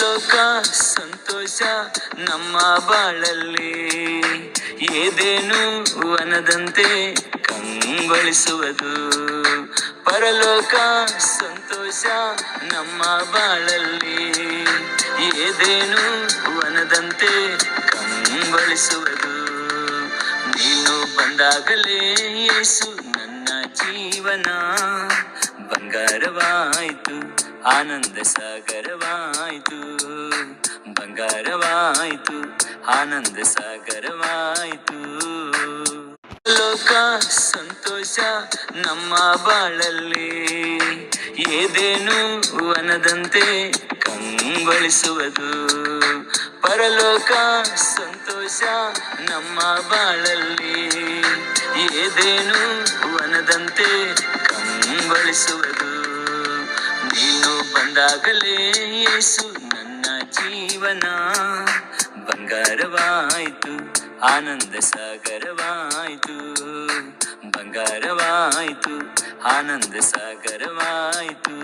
ಲೋಕ ಸಂತೋಷ ನಮ್ಮ ಬಾಳಲ್ಲಿ. ಏದೇನು ವನದಂತೆ ಕಂಗೊಳಿಸುವುದು. ಪರಲೋಕ ಸಂತೋಷ ನಮ್ಮ ಬಾಳಲ್ಲಿ. ಏದೇನು ವನದಂತೆ ಕಂಗೊಳಿಸುವುದು. ನೀನು ಬಂದಾಗಲೇ ಯೇಸು ನನ್ನ ಜೀವನ ಬಂಗಾರವಾಯಿತು. ಆನಂದ ಸಾಗರವಾಯಿತು ಬಂಗಾರವಾಯಿತು ಆನಂದ ಸಾಗರವಾಯಿತು ಲೋಕ ಸಂತೋಷ ನಮ್ಮ ಬಾಳಲ್ಲಿ, ಏದೇನು ವನದಂತೆ ಕಂಗೊಳಿಸುವುದು. ಪರಲೋಕ ಸಂತೋಷ ನಮ್ಮ ಬಾಳಲ್ಲಿ, ಏದೇನು ವನದಂತೆ ಬಂದಾಗಲೇ ಯೇಸು ನನ್ನ ಜೀವನ. ಬಂಗಾರವಾಯಿತು ಆನಂದ ಸಾಗರವಾಯಿತು. ಬಂಗಾರವಾಯಿತು ಆನಂದ ಸಾಗರವಾಯಿತು.